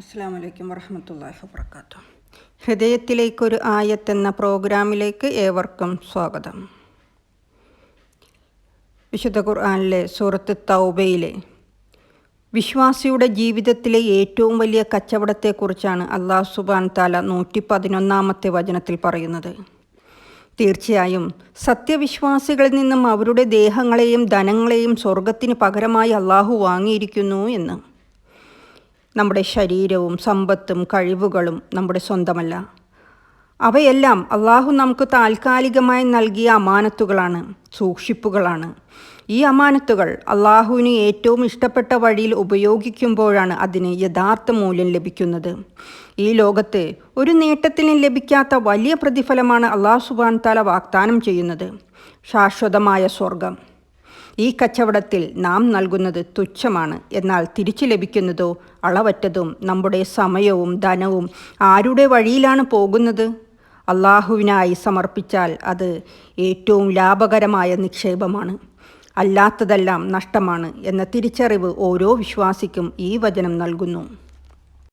അസ്സാം വലൈക്കും വറഹമത്തല്ലാഹി വബർക്കാത്തു ഹൃദയത്തിലേക്കൊരു ആയത്ത് എന്ന പ്രോഗ്രാമിലേക്ക് ഏവർക്കും സ്വാഗതം. വിശുദ്ധ ഖുർആാനിലെ സൂറത്ത് തൗബയിലെ വിശ്വാസിയുടെ ജീവിതത്തിലെ ഏറ്റവും വലിയ കച്ചവടത്തെക്കുറിച്ചാണ് അള്ളാഹു സുബാൻ താല നൂറ്റി പതിനൊന്നാമത്തെ വചനത്തിൽ പറയുന്നത്. തീർച്ചയായും സത്യവിശ്വാസികളിൽ നിന്നും അവരുടെ ദേഹങ്ങളെയും ധനങ്ങളെയും സ്വർഗത്തിന് പകരമായി അള്ളാഹു വാങ്ങിയിരിക്കുന്നു എന്ന്. നമ്മുടെ ശരീരവും സമ്പത്തും കഴിവുകളും നമ്മുടെ സ്വന്തമല്ല. അവയെല്ലാം അള്ളാഹു നമുക്ക് താൽക്കാലികമായി നൽകിയ അമാനത്തുകളാണ് സൂക്ഷിപ്പുകളാണ്. ഈ അമാനത്തുകൾ അള്ളാഹുവിന് ഏറ്റവും ഇഷ്ടപ്പെട്ട വഴിയിൽ ഉപയോഗിക്കുമ്പോഴാണ് അതിന് യഥാർത്ഥ മൂല്യം ലഭിക്കുന്നത്. ഈ ലോകത്ത് ഒരു നേട്ടത്തിന് ലഭിക്കാത്ത വലിയ പ്രതിഫലമാണ് അള്ളാഹു സുബാൻ താല വാഗ്ദാനം ചെയ്യുന്നത്. ശാശ്വതമായ സ്വർഗം ഈ കച്ചവടത്തിൽ നാം നൽകുന്നത് തുച്ഛമാണ്. എന്നാൽ തിരിച്ചു ലഭിക്കുന്നതോ അളവറ്റതും നമ്മുടെ സമയവും ധനവും ആരുടെ വഴിയിലാണ് പോകുന്നത്? അള്ളാഹുവിനായി സമർപ്പിച്ചാൽ അത് ഏറ്റവും ലാഭകരമായ നിക്ഷേപമാണ്. അല്ലാത്തതെല്ലാം നഷ്ടമാണ് എന്ന തിരിച്ചറിവ് ഓരോ വിശ്വാസിക്കും ഈ വചനം നൽകുന്നു.